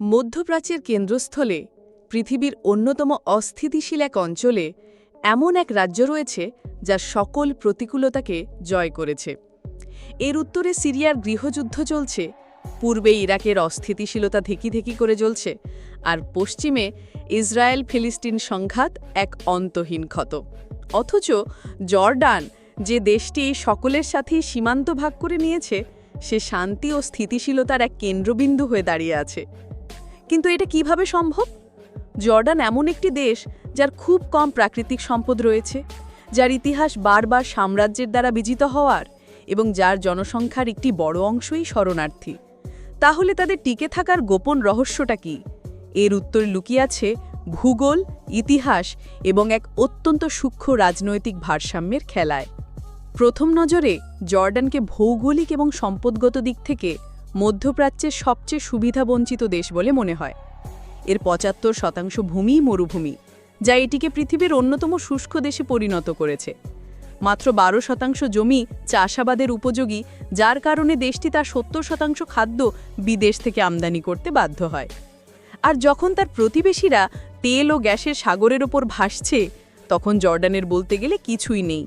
মধ্যপ্রাচ্যের কেন্দ্রস্থলে পৃথিবীর অন্যতম অস্থিতিশীল এক অঞ্চলে এমন এক রাজ্য রয়েছে যা সকল প্রতিকূলতাকে জয় করেছে। এর উত্তরে সিরিয়ার গৃহযুদ্ধ চলছে, পূর্বে ইরাকের অস্থিতিশীলতা ধেকি ধেকি করে জ্বলছে, আর পশ্চিমে ইসরায়েল ফিলিস্তিন সংঘাত এক অন্তহীন ক্ষত। অথচ জর্ডান, যে দেশটি সকলের সাথেই সীমান্ত ভাগ করে নিয়েছে, সে শান্তি ও স্থিতিশীলতার এক কেন্দ্রবিন্দু হয়ে দাঁড়িয়ে আছে। কিন্তু এটা কীভাবে সম্ভব? জর্ডান এমন একটি দেশ যার খুব কম প্রাকৃতিক সম্পদ রয়েছে, যার ইতিহাস বারবার সাম্রাজ্যের দ্বারা বিজিত হওয়ার এবং যার জনসংখ্যার একটি বড় অংশই শরণার্থী। তাহলে তাদের টিকে থাকার গোপন রহস্যটা কি? এর উত্তর লুকিয়ে আছে ভূগোল, ইতিহাস এবং এক অত্যন্ত সূক্ষ্ম রাজনৈতিক ভারসাম্যের খেলায়। প্রথম নজরে জর্ডানকে ভৌগোলিক এবং সম্পদগত দিক থেকে মধ্যপ্রাচ্যের সবচেয়ে সুবিধাবঞ্চিত দেশ বলে মনে হয়। এর পঁচাত্তর শতাংশ ভূমি মরুভূমি, যা এটিকে পৃথিবীর অন্যতম শুষ্ক দেশে পরিণত করেছে। মাত্র বারো শতাংশ জমি চাষাবাদের উপযোগী, যার কারণে দেশটি তার সত্তর শতাংশ খাদ্য বিদেশ থেকে আমদানি করতে বাধ্য হয়। আর যখন তার প্রতিবেশীরা তেল ও গ্যাসের সাগরের ওপর ভাসছে, তখন জর্ডানের বলতে গেলে কিছুই নেই।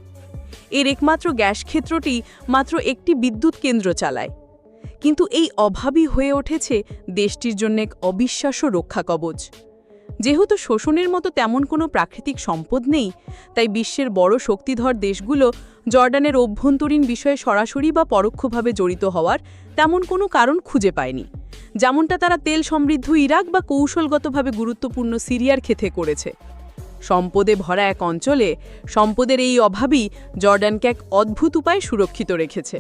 এর একমাত্র গ্যাস ক্ষেত্রটি মাত্র একটি বিদ্যুৎ কেন্দ্র চালায়। কিন্তু এই অভাবই হয়ে উঠেছে দেশটির জন্য এক অবিশ্বাস্য রক্ষা কবচ। যেহেতু শোষণের মতো তেমন কোনো প্রাকৃতিক সম্পদ নেই, তাই বিশ্বের বড় শক্তিধর দেশগুলো জর্ডানের অভ্যন্তরীণ বিষয়ে সরাসরি বা পরোক্ষভাবে জড়িত হওয়ার তেমন কোনো কারণ খুঁজে পায়নি, যেমনটা তারা তেল সমৃদ্ধ ইরাক বা কৌশলগতভাবে গুরুত্বপূর্ণ সিরিয়ার ক্ষেত্রে করেছে। সম্পদে ভরা এক অঞ্চলে সম্পদের এই অভাবই জর্ডানকে এক অদ্ভুত উপায়ে সুরক্ষিত রেখেছে।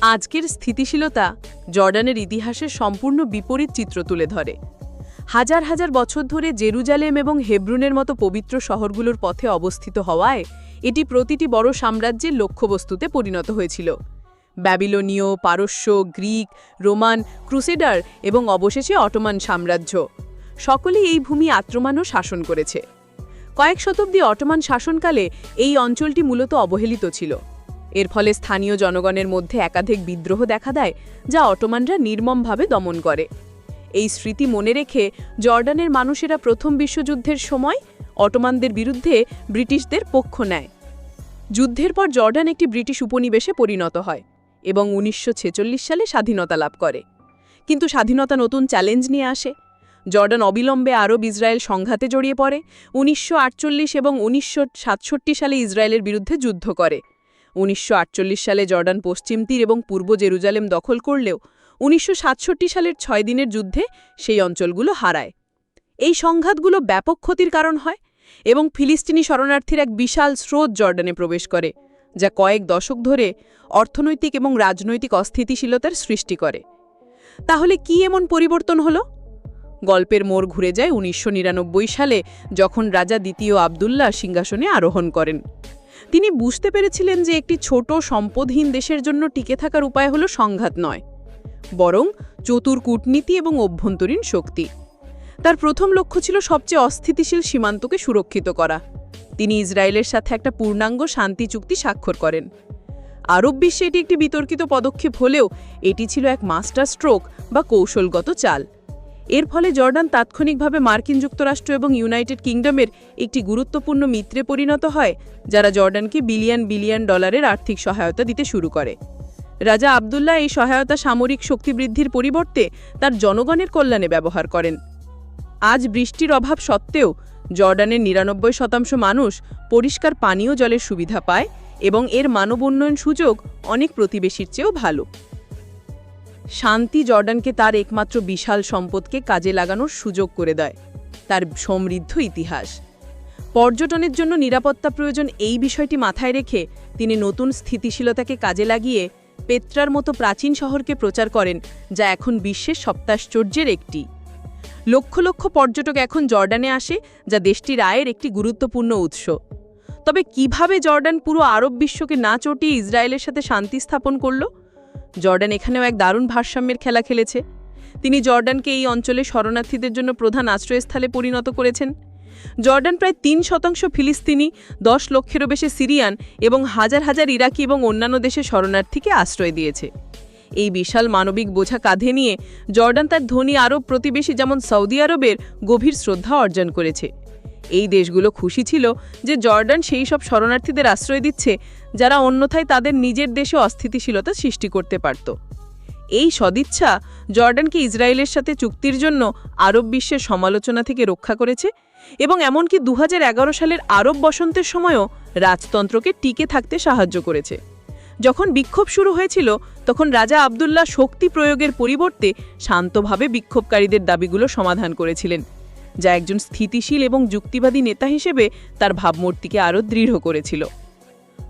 আজকের স্থিতিশীলতা জর্ডানের ইতিহাসের সম্পূর্ণ বিপরীত চিত্র তুলে ধরে। হাজার হাজার বছর ধরে জেরুজালেম এবং হেব্রুনের মতো পবিত্র শহরগুলোর পথে অবস্থিত হওয়ায় এটি প্রতিটি বড় সাম্রাজ্যের লক্ষ্যবস্তুতে পরিণত হয়েছিল। ব্যাবিলনীয়, পারস্য, গ্রিক, রোমান, ক্রুসেডার এবং অবশেষে অটোমান সাম্রাজ্য। সকলেই এই ভূমি আক্রমণ ও শাসন করেছে। কয়েক শতাব্দী অটোমান শাসনকালে এই অঞ্চলটি মূলত অবহেলিত ছিল। এর ফলে স্থানীয় জনগণের মধ্যে একাধিক বিদ্রোহ দেখা দেয়, যা অটোমানরা নির্মমভাবে দমন করে। এই স্মৃতি মনে রেখে জর্ডানের মানুষেরা প্রথম বিশ্বযুদ্ধের সময় অটোমানদের বিরুদ্ধে ব্রিটিশদের পক্ষ নেয়। যুদ্ধের পর জর্ডান একটি ব্রিটিশ উপনিবেশে পরিণত হয় এবং উনিশশো ছেচল্লিশ সালে স্বাধীনতা লাভ করে। কিন্তু স্বাধীনতা নতুন চ্যালেঞ্জ নিয়ে আসে। জর্ডান অবিলম্বে আরব ইসরায়েল সংঘাতে জড়িয়ে পড়ে। উনিশশো আটচল্লিশ এবং উনিশশো সাতষট্টি সালে ইসরায়েলের বিরুদ্ধে যুদ্ধ করে। উনিশশো আটচল্লিশ সালে জর্ডান পশ্চিম তীর এবং পূর্ব জেরুজালেম দখল করলেও উনিশশো সাতষট্টি সালের ছয় দিনের যুদ্ধে সেই অঞ্চলগুলো হারায়। এই সংঘাতগুলো ব্যাপক ক্ষতির কারণ হয় এবং ফিলিস্তিনি শরণার্থীর এক বিশাল স্রোত জর্ডানে প্রবেশ করে, যা কয়েক দশক ধরে অর্থনৈতিক এবং রাজনৈতিক অস্থিতিশীলতার সৃষ্টি করে। তাহলে কি এমন পরিবর্তন হলো? গল্পের মোড় ঘুরে যায় উনিশশো নিরানব্বই সালে যখন রাজা দ্বিতীয় আবদুল্লাহ সিংহাসনে আরোহণ করেন। তিনি বুঝতে পেরেছিলেন যে একটি ছোট সম্পদহীন দেশের জন্য টিকে থাকার উপায় হলো সংঘাত নয়, বরং চতুর কূটনীতি এবং অভ্যন্তরীণ শক্তি। তার প্রথম লক্ষ্য ছিল সবচেয়ে অস্থিতিশীল সীমান্তকে সুরক্ষিত করা। তিনি ইসরায়েলের সাথে একটা পূর্ণাঙ্গ শান্তি চুক্তি স্বাক্ষর করেন। আরব বিশ্বে এটি একটি বিতর্কিত পদক্ষেপ হলেও এটি ছিল এক মাস্টার স্ট্রোক বা কৌশলগত চাল। এর ফলে জর্ডান তাৎক্ষণিকভাবে মার্কিন যুক্তরাষ্ট্র এবং ইউনাইটেড কিংডমের একটি গুরুত্বপূর্ণ মিত্রে পরিণত হয়, যারা জর্ডানকে বিলিয়ন বিলিয়ন ডলারের আর্থিক সহায়তা দিতে শুরু করে। রাজা আবদুল্লাহ এই সহায়তা সামরিক শক্তি বৃদ্ধির পরিবর্তে তার জনগণের কল্যাণে ব্যবহার করেন। আজ বৃষ্টির অভাব সত্ত্বেও জর্ডানের নিরানব্বই শতাংশ মানুষ পরিষ্কার পানীয় জলের সুবিধা পায় এবং এর মানব উন্নয়ন সুযোগ অনেক প্রতিবেশীর চেয়েও ভালো। শান্তি জর্ডানকে তার একমাত্র বিশাল সম্পদকে কাজে লাগানোর সুযোগ করে দেয়, তার সমৃদ্ধ ইতিহাস। পর্যটনের জন্য নিরাপত্তা প্রয়োজন এই বিষয়টি মাথায় রেখে তিনি নতুন স্থিতিশীলতাকে কাজে লাগিয়ে পেত্রার মতো প্রাচীন শহরকে প্রচার করেন, যা এখন বিশ্বের সপ্তাশ্চর্যের একটি। লক্ষ লক্ষ পর্যটক এখন জর্ডানে আসে, যা দেশটির আয়ের একটি গুরুত্বপূর্ণ উৎস। তবে কীভাবে জর্ডান পুরো আরব বিশ্বকে না চটিয়ে ইসরায়েলের সাথে শান্তি স্থাপন করল? জর্ডান এখানেও এক দারুণ ভারসাম্যের খেলা খেলেছে। তিনি জর্ডানকে এই অঞ্চলে শরণার্থীদের জন্য প্রধান আশ্রয়স্থলে পরিণত করেছেন। জর্ডান প্রায় তিন শতাংশ ফিলিস্তিনি, দশ লক্ষেরও বেশি সিরিয়ান এবং হাজার হাজার ইরাকি এবং অন্যান্য দেশের শরণার্থীকে আশ্রয় দিয়েছে। এই বিশাল মানবিক বোঝা কাঁধে নিয়ে জর্ডান তার ধনী আরব প্রতিবেশী যেমন সৌদি আরবের গভীর শ্রদ্ধা অর্জন করেছে। এই দেশগুলো খুশি ছিল যে জর্ডান সেই সব শরণার্থীদের আশ্রয় দিচ্ছে, যারা অন্যথায় তাদের নিজের দেশে অস্থিতিশীলতা সৃষ্টি করতে পারত। এই সদিচ্ছা জর্ডানকে ইসরায়েলের সাথে চুক্তির জন্য আরব বিশ্বের সমালোচনা থেকে রক্ষা করেছে এবং এমনকি দু হাজার এগারো সালের আরব বসন্তের সময়ও রাজতন্ত্রকে টিকে থাকতে সাহায্য করেছে। যখন বিক্ষোভ শুরু হয়েছিল, তখন রাজা আবদুল্লাহ শক্তি প্রয়োগের পরিবর্তে শান্তভাবে বিক্ষোভকারীদের দাবিগুলো সমাধান করেছিলেন। যা একজন স্থিতিশীল এবং যুক্তিবাদী নেতা হিসেবে তার ভাবমূর্তিকে আরও দৃঢ় করেছিল।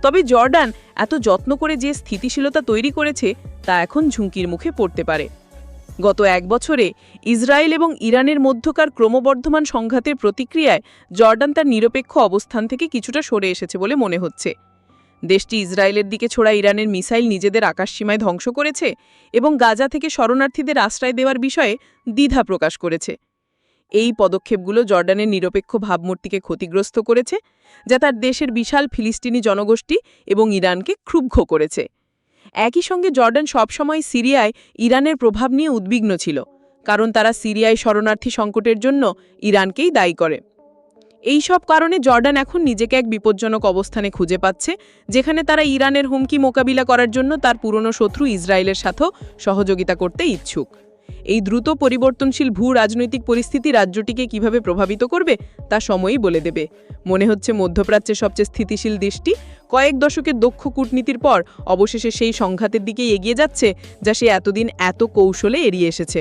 তবে জর্ডান এত যত্ন করে যে স্থিতিশীলতা তৈরি করেছে, তা এখন ঝুঁকির মুখে পড়তে পারে। গত এক বছরে ইসরায়েল এবং ইরানের মধ্যকার ক্রমবর্ধমান সংঘাতের প্রতিক্রিয়ায় জর্ডান তার নিরপেক্ষ অবস্থান থেকে কিছুটা সরে এসেছে বলে মনে হচ্ছে। দেশটি ইসরায়েলের দিকে ছোড়া ইরানের মিসাইল নিজেদের আকাশসীমায় ধ্বংস করেছে এবং গাজা থেকে শরণার্থীদের আশ্রয় দেওয়ার বিষয়ে দ্বিধা প্রকাশ করেছে। এই পদক্ষেপগুলো জর্ডানের নিরপেক্ষ ভাবমূর্তিকে ক্ষতিগ্রস্ত করেছে, যা তার দেশের বিশাল ফিলিস্তিনি জনগোষ্ঠী এবং ইরানকে ক্ষুব্ধ করেছে। একই সঙ্গে জর্ডান সবসময় সিরিয়ায় ইরানের প্রভাব নিয়ে উদ্বিগ্ন ছিল, কারণ তারা সিরিয়ায় শরণার্থী সংকটের জন্য ইরানকেই দায়ী করে। এই সব কারণে জর্ডান এখন নিজেকে এক বিপজ্জনক অবস্থানে খুঁজে পাচ্ছে, যেখানে তারা ইরানের হুমকি মোকাবিলা করার জন্য তার পুরনো শত্রু ইসরায়েলের সাথেও সহযোগিতা করতে ইচ্ছুক। এই দ্রুত পরিবর্তনশীল ভূ রাজনৈতিক পরিস্থিতি রাজ্যটিকে কীভাবে প্রভাবিত করবে তা সময়ই বলে দেবে। মনে হচ্ছে মধ্যপ্রাচ্যের সবচেয়ে স্থিতিশীল দেশটি। কয়েক দশকের দক্ষ কূটনীতির পর অবশেষে সেই সংঘাতের দিকে এগিয়ে যাচ্ছে, যা সে এতদিন এত কৌশলে এড়িয়ে এসেছে।